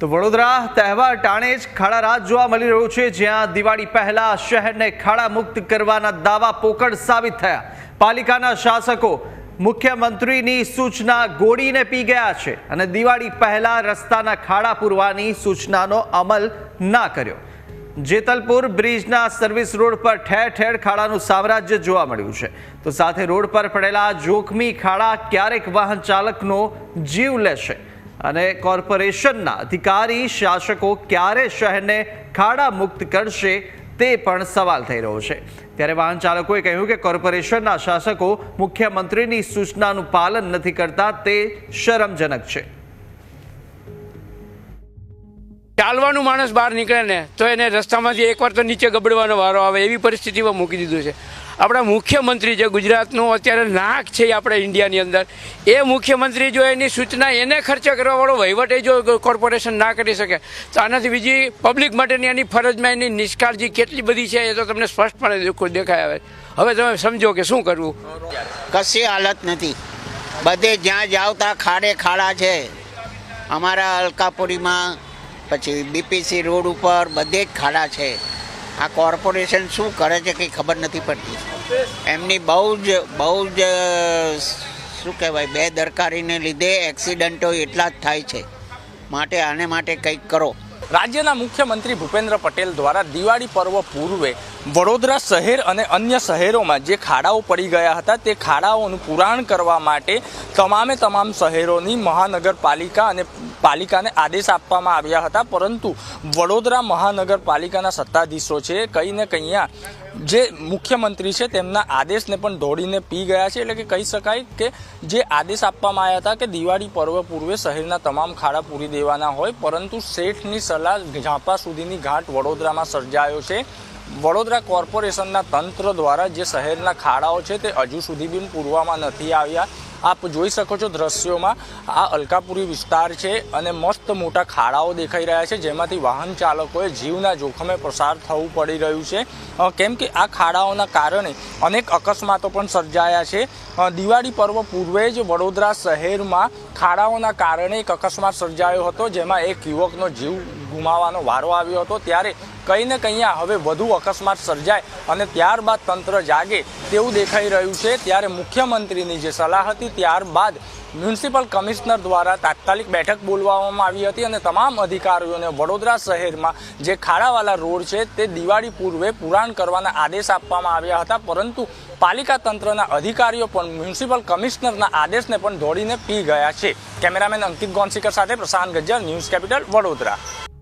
તો વડોદરા તહેવાર ટાણે જ ખાડા રાત જોવા મળી રહ્યું છે, જ્યાં દિવાળી પહેલા શહેરને ખાડા મુક્ત કરવાના દાવા પોકળ સાબિત થયા. પાલિકાના શાસકો, મુખ્યમંત્રીની સૂચના ગોળીને પી ગયા છે અને દિવાળી પહેલા રસ્તાના ખાડા પૂરવાની સૂચનાનો અમલ ના કર્યો. જેતલપુર બ્રિજના સર્વિસ રોડ પર ઠેર ઠેર ખાડાનું સામ્રાજ્ય જોવા મળ્યું છે. તો સાથે રોડ પર પડેલા જોખમી ખાડા ક્યારેક વાહન ચાલકનો જીવ લેશે. અને કોર્પોરેશનના અધિકારી, શાસકો ક્યારે શહેરને ખાડા મુક્ત કરશે તે પણ સવાલ થઈ રહ્યો છે. ત્યારે વાહન ચાલકોએ કહ્યું કે કોર્પોરેશનના શાસકો મુખ્યમંત્રીની સૂચનાનું પાલન નથી કરતા તે શરમજનક છે. ચાલવાનું માણસ બહાર નીકળે ને, તો એને રસ્તામાંથી એકવાર તો નીચે ગબડવાનો વારો આવે એવી પરિસ્થિતિમાં મૂકી દીધું છે. આપણા મુખ્યમંત્રી જે ગુજરાતનું અત્યારે નાક છે આપણા ઇન્ડિયાની અંદર, એ મુખ્યમંત્રી જો એની સૂચના એને ખર્ચ કરવાવાળો વહીવટ એ જો કોર્પોરેશન ના કરી શકે, તો આનાથી બીજી પબ્લિક માટેની એની ફરજમાં એની નિષ્કાળજી કેટલી બધી છે એ તો તમને સ્પષ્ટપણે દેખો- દેખાય આવે. હવે તમે સમજો કે શું કરવું? કશી હાલત નથી. બધે જ્યાં જાવ ત્યાં ખાડે ખાડા છે. અમારા અલકાપુરીમાં પછી બીપીસી રોડ ઉપર બધે જ ખાડા છે. આ કોર્પોરેશન શું કરે છે કંઈ ખબર નથી પડતી. એમની બહુ જ બહુ જ, શું કહેવાય બે દરકારીને લીધે એક્સિડન્ટો એટલા જ થાય છે. માટે આને માટે કંઈક કરો. રાજ્યના મુખ્યમંત્રી ભૂપેન્દ્ર પટેલ દ્વારા દિવાળી પર્વ પૂર્વે વડોદરા શહેર અને અન્ય શહેરોમાં જે ખાડાઓ પડી ગયા હતા, તે ખાડાઓનું પુરાણ કરવા માટે તમામે તમામ શહેરોની મહાનગરપાલિકા અને પાલિકાને આદેશ આપવામાં આવ્યા હતા. પરંતુ વડોદરા મહાનગરપાલિકાના સત્તાધીશો છે કંઈ ને કંઈયા જે મુખ્યમંત્રી છે, તેમના આદેશને પણ દોડીને પી ગયા છે. એટલે કે કહી શકાય કે જે આદેશ આપવામાં આવ્યા હતા કે દિવાળી પર્વ પૂર્વે શહેરના તમામ ખાડા પૂરી દેવાના હોય, પરંતુ શેઠની સલાહ ઝાંપા સુધીની ઘાટ વડોદરામાં સર્જાયો છે. વડોદરા કોર્પોરેશનના તંત્ર દ્વારા જે શહેરના ખાડાઓ છે તે હજુ સુધી બી પૂરવામાં નથી આવ્યા. આપ જોઈ શકો છો દ્રશ્યોમાં આ અલકાપુરી વિસ્તાર છે અને મસ્ત મોટા ખાડાઓ દેખાઈ રહ્યા છે, જેમાંથી વાહન ચાલકોએ જીવના જોખમે પસાર થવું પડી રહ્યું છે. કેમ કે આ ખાડાઓના કારણે અનેક અકસ્માતો પણ સર્જાયા છે. દિવાળી પર્વ પૂર્વે જ વડોદરા શહેરમાં ખાડાઓના કારણે એક અકસ્માત સર્જાયો હતો, જેમાં એક યુવકનો જીવ ગુમાવવાનો વારો આવ્યો હતો ત્યારે કંઈ ને કંઈ હવે વધુ અકસ્માત સર્જાય અને ત્યારબાદ તંત્ર જાગે તેવું દેખાઈ રહ્યું છે. ત્યારે મુખ્યમંત્રીની જે સલાહ હતી, ત્યારબાદ મ્યુનિસિપલ કમિશનર દ્વારા તાત્કાલિક બેઠક બોલવામાં આવી હતી અને તમામ અધિકારીઓને વડોદરા શહેરમાં જે ખાડાવાલા રોડ છે, તે દિવાળી પૂર્વે પુરાણ કરવાના આદેશ આપવામાં આવ્યા હતા. પરંતુ પાલિકા તંત્રના અધિકારીઓ પણ મ્યુનિસિપલ કમિશનરના આદેશને પણ દોડીને પી ગયા છે. કેમેરામેન અંકિત ગોન્સીકર સાથે પ્રશાંત ગજ્જર, ન્યૂઝ કેપિટલ વડોદરા.